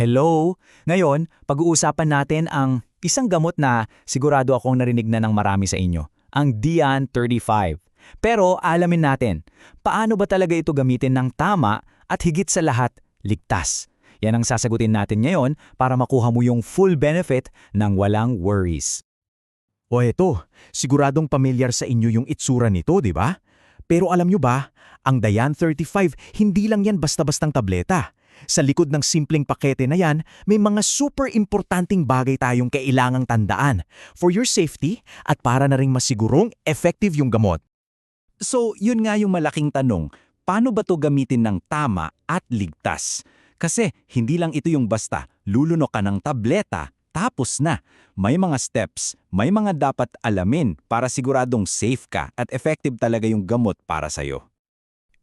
Hello! Ngayon, pag-uusapan natin ang isang gamot na sigurado akong narinig na ng marami sa inyo, ang Dian 35. Pero alamin natin, paano ba talaga ito gamitin ng tama at higit sa lahat, ligtas? Yan ang sasagutin natin ngayon para makuha mo yung full benefit ng walang worries. O eto, siguradong pamilyar sa inyo yung itsura nito, di ba? Pero alam nyo ba, ang Dian 35, hindi lang yan basta-bastang tableta. Sa likod ng simpleng pakete na yan, may mga super importanting bagay tayong kailangang tandaan for your safety at para na ring masigurong effective yung gamot. So, yun nga yung malaking tanong, paano ba to gamitin ng tama at ligtas? Kasi hindi lang ito yung basta, luluno ka ng tableta, tapos na. May mga steps, may mga dapat alamin para siguradong safe ka at effective talaga yung gamot para sa'yo.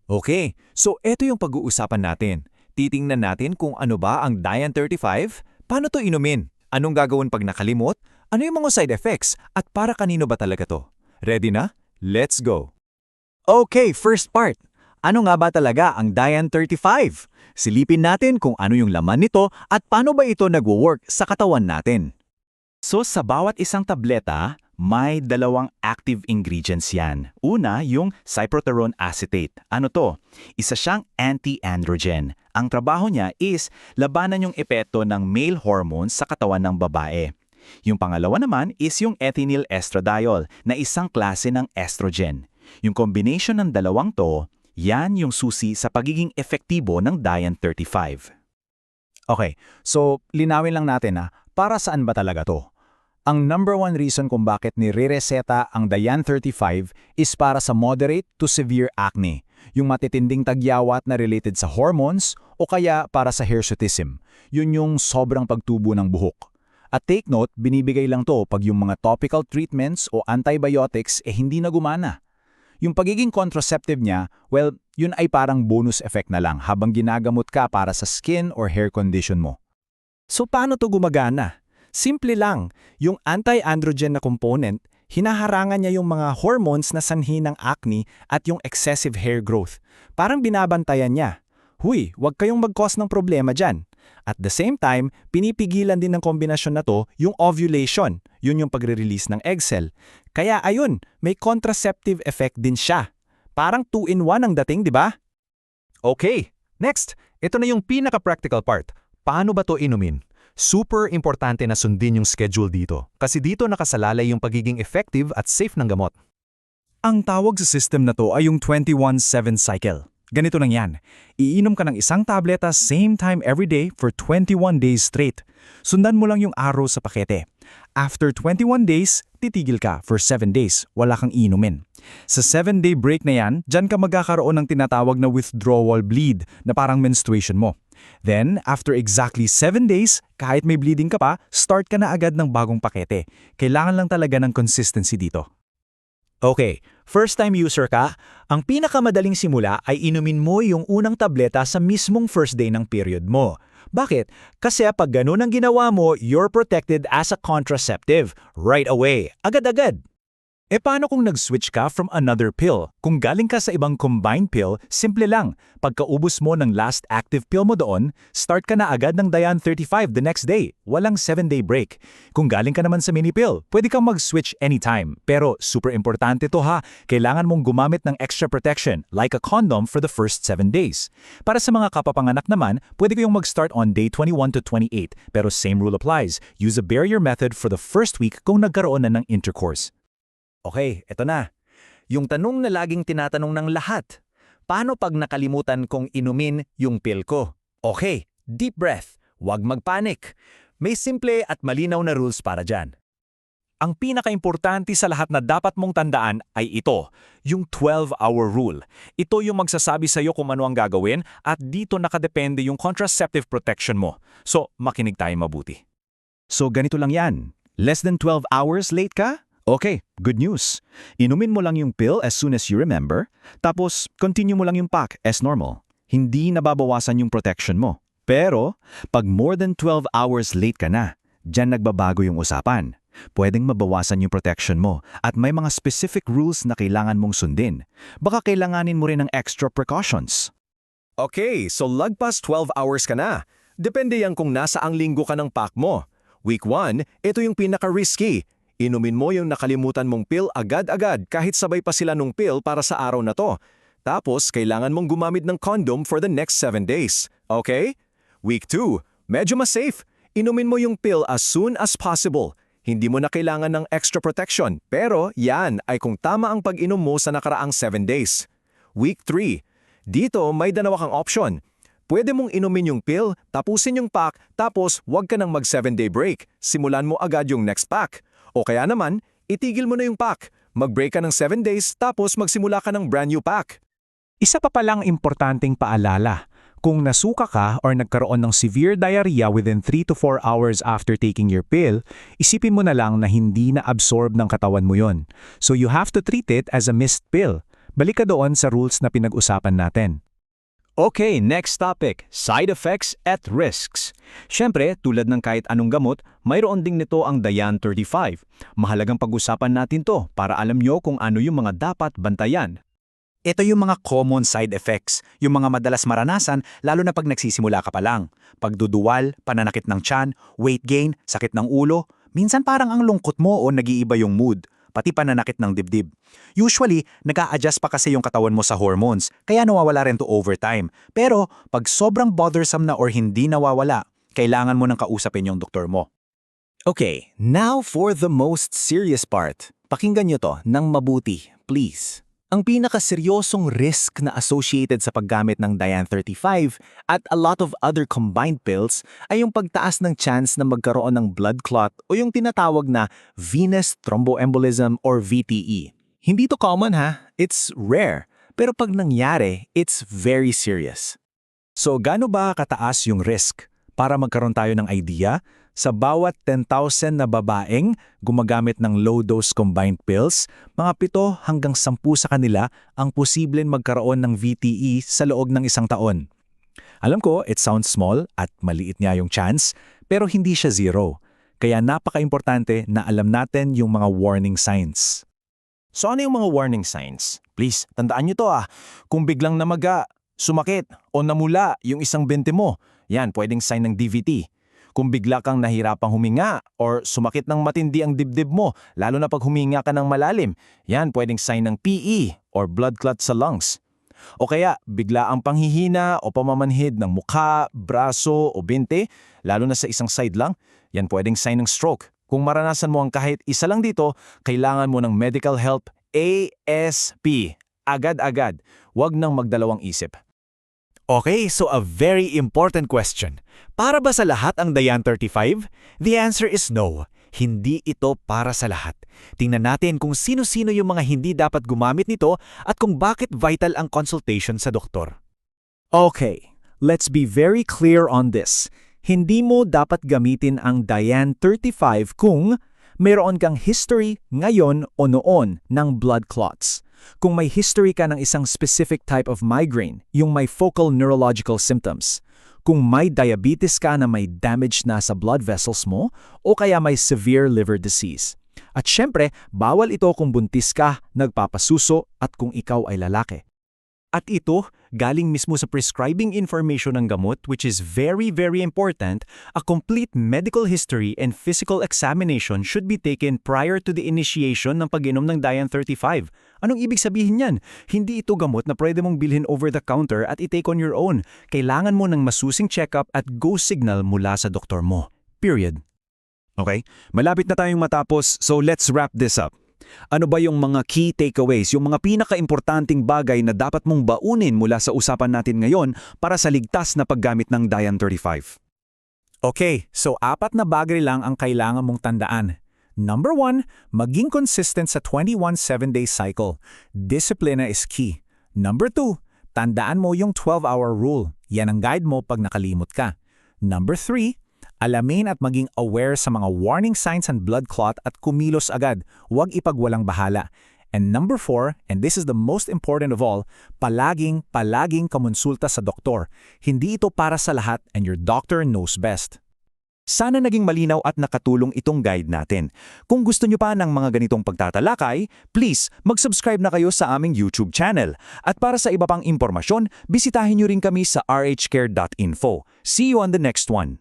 Okay, so eto yung pag-uusapan natin. Titingnan natin kung ano ba ang Dian 35, paano to inumin, anong gagawin pag nakalimot, ano yung mga side effects, at para kanino ba talaga to. Ready na? Let's go! Okay, first part. Ano nga ba talaga ang Dian 35? Silipin natin kung ano yung laman nito at paano ba ito nagwo-work sa katawan natin. So sa bawat isang tableta, may dalawang active ingredients yan. Una, yung cyproterone acetate. Ano to? Isa siyang anti-androgen. Ang trabaho niya is labanan yung epekto ng male hormones sa katawan ng babae. Yung pangalawa naman is yung ethinyl estradiol na isang klase ng estrogen. Yung combination ng dalawang to, yan yung susi sa pagiging efektibo ng Dian 35. Okay, so linawin lang natin na para saan ba talaga to? Ang number one reason kung bakit nire-reseta ang Dian 35 is para sa moderate to severe acne, yung matitinding tagyawat na related sa hormones o kaya para sa hirsutism, yun yung sobrang pagtubo ng buhok. At take note, binibigay lang to pag yung mga topical treatments o antibiotics eh hindi na gumana. Yung pagiging contraceptive niya, well, yun ay parang bonus effect na lang habang ginagamot ka para sa skin or hair condition mo. So paano to gumagana? Simple lang, yung anti-androgen na component, hinaharangan niya yung mga hormones na sanhi ng acne at yung excessive hair growth. Parang binabantayan niya. Huy, wag kayong mag-cause ng problema dyan. At the same time, pinipigilan din ng kombinasyon na to yung ovulation. Yun yung pagre-release ng egg cell. Kaya ayun, may contraceptive effect din siya. Parang 2-in-1 ang dating, di ba? Okay, next, ito na yung pinaka-practical part. Paano ba to inumin? Super importante na sundin yung schedule dito kasi dito nakasalalay yung pagiging effective at safe ng gamot. Ang tawag sa system na to ay yung 21-7 cycle. Ganito lang yan. Iinom ka ng isang tableta same time every day for 21 days straight. Sundan mo lang yung araw sa pakete. After 21 days, titigil ka for 7 days. Wala kang inumin. Sa 7-day break na yan, dyan ka magkakaroon ng tinatawag na withdrawal bleed na parang menstruation mo. Then, after exactly 7 days, kahit may bleeding ka pa, start ka na agad ng bagong pakete. Kailangan lang talaga ng consistency dito. Okay, first-time user ka, ang pinakamadaling simula ay inumin mo yung unang tableta sa mismong first day ng period mo. Bakit? Kasi pag ganun ang ginawa mo, you're protected as a contraceptive right away, agad-agad. E paano kung nag-switch ka from another pill? Kung galing ka sa ibang combined pill, simple lang. Pagkaubos mo ng last active pill mo doon, start ka na agad ng Dian 35 the next day. Walang 7-day break. Kung galing ka naman sa mini pill, pwede kang mag-switch anytime. Pero super importante to ha, kailangan mong gumamit ng extra protection like a condom for the first 7 days. Para sa mga kapapanganak naman, pwede kayong mag-start on day 21 to 28. Pero same rule applies. Use a barrier method for the first week kung nagkaroon na ng intercourse. Okay, eto na. Yung tanong na laging tinatanong ng lahat. Paano pag nakalimutan kong inumin yung pill ko? Okay, deep breath. Huwag magpanik. May simple at malinaw na rules para dyan. Ang pinakaimportante sa lahat na dapat mong tandaan ay ito, yung 12-hour rule. Ito yung magsasabi sa iyo kung ano ang gagawin at dito nakadepende yung contraceptive protection mo. So, makinig tayo mabuti. So ganito lang yan. Less than 12 hours late ka? Okay, good news. Inumin mo lang yung pill as soon as you remember, tapos continue mo lang yung pack as normal. Hindi nababawasan yung protection mo. Pero, pag more than 12 hours late ka na, dyan nagbabago yung usapan. Pwedeng mabawasan yung protection mo at may mga specific rules na kailangan mong sundin. Baka kailanganin mo rin ng extra precautions. Okay, so lagpas 12 hours ka na. Depende yan kung nasa ang linggo ka ng pack mo. Week 1, ito yung pinaka-risky. Inumin mo yung nakalimutan mong pill agad-agad kahit sabay pa sila nung pill para sa araw na to. Tapos, kailangan mong gumamit ng condom for the next 7 days. Okay? Week 2, medyo mas safe. Inumin mo yung pill as soon as possible. Hindi mo na kailangan ng extra protection, pero yan ay kung tama ang pag-inom mo sa nakaraang 7 days. Week 3, dito may dalawa kang option. Pwede mong inumin yung pill, tapusin yung pack, tapos huwag ka nang mag 7-day break. Simulan mo agad yung next pack. O kaya naman, itigil mo na yung pack. Mag-break ka ng 7 days, tapos magsimula ka ng brand new pack. Isa pa palang importanteng paalala. Kung nasuka ka or nagkaroon ng severe diarrhea within 3 to 4 hours after taking your pill, isipin mo na lang na hindi na-absorb ng katawan mo yon. So you have to treat it as a missed pill. Balik ka doon sa rules na pinag-usapan natin. Okay, next topic, side effects at risks. Siyempre, tulad ng kahit anong gamot, mayroon ding nito ang Dayan 35. Mahalagang pag-usapan natin to para alam nyo kung ano yung mga dapat bantayan. Ito yung mga common side effects, yung mga madalas maranasan lalo na pag nagsisimula ka pa lang. Pagduduwal, pananakit ng tiyan, weight gain, sakit ng ulo, minsan parang ang lungkot mo o nag-iiba yung mood, pati pananakit ng dibdib. Usually, nag-a-adjust pa kasi yung katawan mo sa hormones, kaya nawawala rin to over time. Pero pag sobrang bothersome na or hindi nawawala, kailangan mo nang kausapin yung doktor mo. Okay, now for the most serious part. Pakinggan nyo to ng mabuti, please. Ang pinakaseryosong risk na associated sa paggamit ng Dian 35 at a lot of other combined pills ay yung pagtaas ng chance na magkaroon ng blood clot o yung tinatawag na venous thromboembolism or VTE. Hindi to common ha, it's rare. Pero pag nangyari, it's very serious. So gaano ba kataas yung risk? Para magkaroon tayo ng idea, sa bawat 10,000 na babaeng gumagamit ng low-dose combined pills, mga 7 hanggang 10 sa kanila ang posibleng magkaroon ng VTE sa loob ng isang taon. Alam ko, it sounds small at maliit niya yung chance, pero hindi siya zero. Kaya napaka-importante na alam natin yung mga warning signs. So ano yung mga warning signs? Please, tandaan nyo to ah. Kung biglang namaga, sumakit, o namula yung isang bente mo, yan, pwedeng sign ng DVT. Kung bigla kang nahirapang huminga or sumakit ng matindi ang dibdib mo, lalo na pag huminga ka ng malalim, yan pwedeng sign ng PE or blood clot sa lungs. O kaya bigla ang panghihina o pamamanhid ng mukha, braso o binte, lalo na sa isang side lang, yan pwedeng sign ng stroke. Kung maranasan mo ang kahit isa lang dito, kailangan mo ng medical help ASP. Agad-agad, huwag nang magdalawang isip. Okay, so a very important question. Para ba sa lahat ang Dayan 35? The answer is no. Hindi ito para sa lahat. Tingnan natin kung sino-sino yung mga hindi dapat gumamit nito at kung bakit vital ang consultation sa doktor. Okay, let's be very clear on this. Hindi mo dapat gamitin ang Dian 35 kung mayroon kang history ngayon o noon ng blood clots. Kung may history ka ng isang specific type of migraine, yung may focal neurological symptoms. Kung may diabetes ka na may damage na sa blood vessels mo o kaya may severe liver disease. At syempre, bawal ito kung buntis ka, nagpapasuso at kung ikaw ay lalaki. At ito, galing mismo sa prescribing information ng gamot which is very very important, a complete medical history and physical examination should be taken prior to the initiation ng pag-inom ng Dian 35. Anong ibig sabihin yan? Hindi ito gamot na pwede mong bilhin over the counter at i-take on your own. Kailangan mo ng masusing check-up at go signal mula sa doktor mo. Period. Okay, malapit na tayong matapos so let's wrap this up. Ano ba yung mga key takeaways, yung mga pinaka-importanting bagay na dapat mong baunin mula sa usapan natin ngayon para sa ligtas na paggamit ng Dian 35? Okay, so apat na bagay lang ang kailangan mong tandaan. Number one, maging consistent sa 21 7-day cycle. Disciplina is key. Number two, tandaan mo yung 12-hour rule. Yan ang guide mo pag nakalimot ka. Number three, alamin at maging aware sa mga warning signs and blood clot at kumilos agad. Huwag ipagwalang bahala. And number four, and this is the most important of all, palaging, palaging kamonsulta sa doktor. Hindi ito para sa lahat and your doctor knows best. Sana naging malinaw at nakatulong itong guide natin. Kung gusto nyo pa ng mga ganitong pagtatalakay, please mag-subscribe na kayo sa aming YouTube channel. At para sa iba pang impormasyon, bisitahin nyo rin kami sa rhcare.info. See you on the next one.